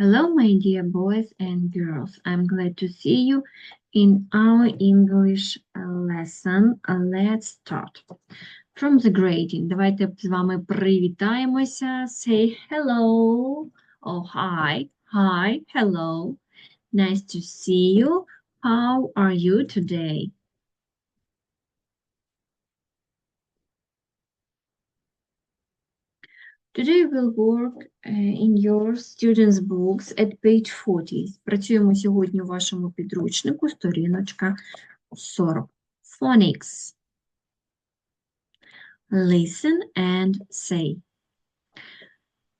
Hello, my dear boys and girls. I'm glad to see you in our English lesson. Let's start. From the greeting. Давайте з вами привітаємося. Say hello. Oh, hi. Hi. Hello. Nice to see you. How are you today? Today we'll work uh, in your students' books at page 40. Працюємо сьогодні у вашому підручнику, сторіночка 40. Phonics. Listen and say.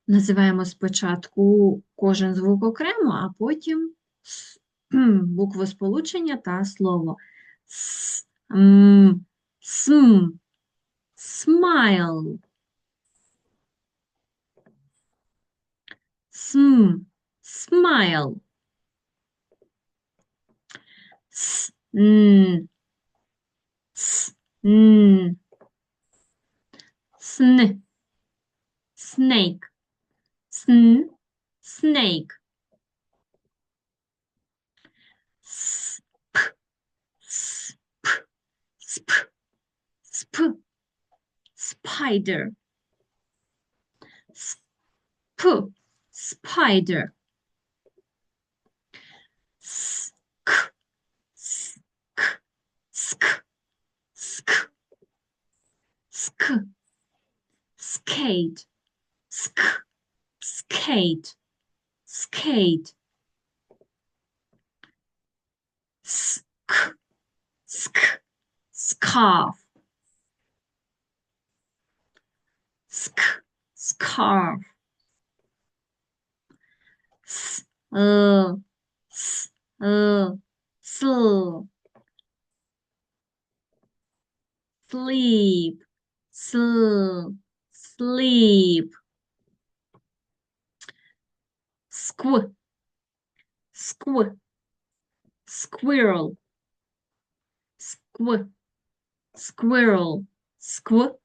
Називаємо спочатку кожен звук окремо, а потім буквосполучення та слово. С, м, см, smile. Sm, smile. S, n, s, n. Sn, snake. Sn, snake. Sp, sp, sp, sp, spider. Sp, spider. Sk, sk, sk, sk, sk, skate, sk, skate, skate. Sk, sk, scarf. Sk, scarf. Uh, s, uh, sl, sleep, sl, sleep. Squ, squ, squirrel, squ, squirrel, squ,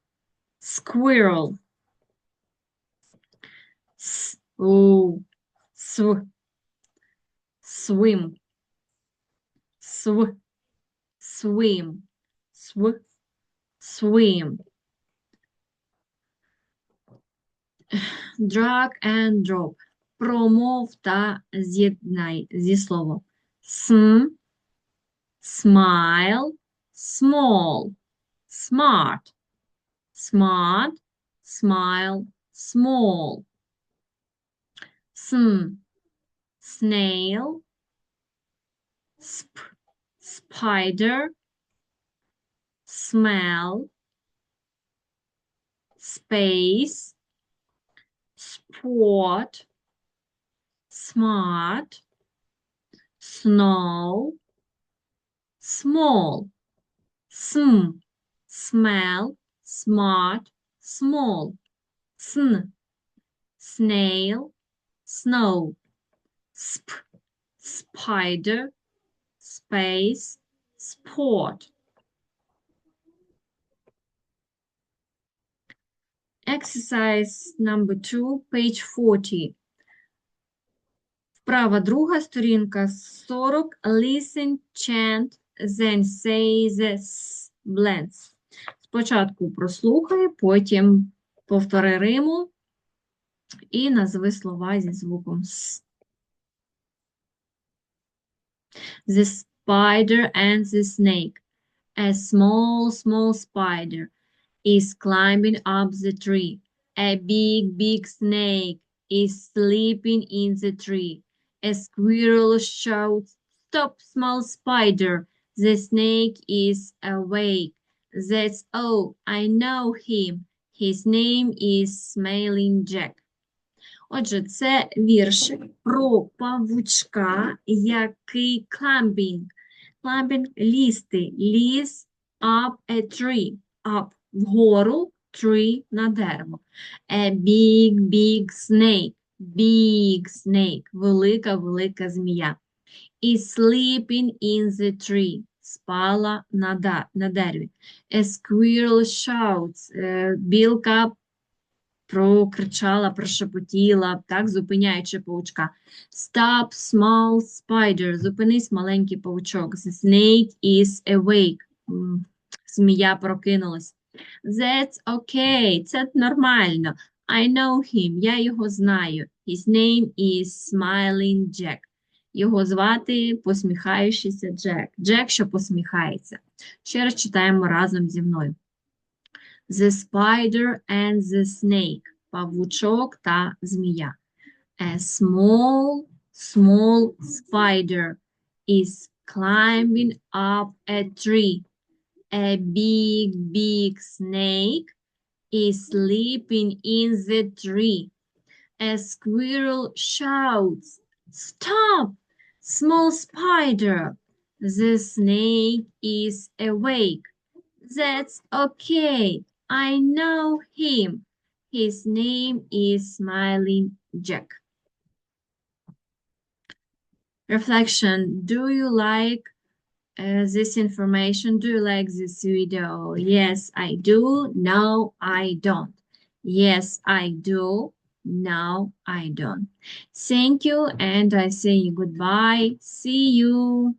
squirrel. S, oh, sw, swim, sw, swim, sw, swim. Drag and drop. Промов та з'єднай зі словом. Sm, smile, small, smart, smart, smile, small. Sm, snail, sp, spider, smell, space, sport, smart, snow, small, sm, smell, smart, small, sn, snail, snow, sp, spider, space, sport. Exercise number two, page 40. Вправа друга, сторінка 40. Listen, chant, then say the blends. Спочатку прослухай, потім повтори риму і назви слова зі звуком с. The spider and the snake. A small, small spider is climbing up the tree. A big, big snake is sleeping in the tree. A squirrel shouts, Stop, small spider. The snake is awake. That's all. I know him. His name is Smiling Jack. Отже, це віршик про павучка, який climbing. Climbing – лізти. Ліз up a tree. Up – вгору, tree – на дерево. A big, big snake. Big snake. Велика, велика змія. Is sleeping in the tree. Спала на, на дереві. A squirrel shouts. Е, Білка прокричала, прошепотіла, так, зупиняючи паучка. Stop, small spider. Зупинись, маленький паучок. The snake is awake. Змія прокинулась. That's okay. Це нормально. I know him. Я його знаю. His name is Smiling Jack. Його звати посміхаючийся Джек. Джек, що посміхається. Ще раз читаємо разом зі мною. The spider and the snake. Павучок та змія. A small, small spider is climbing up a tree. A big, big snake is sleeping in the tree. A squirrel shouts, Stop, small spider. The snake is awake. That's okay. I know him. His name is Smiling Jack. Reflection Do you like uh, this information? Do you like this video? Yes, I do. No, I don't. Yes, I do. No, I don't. Thank you, and I say goodbye. See you.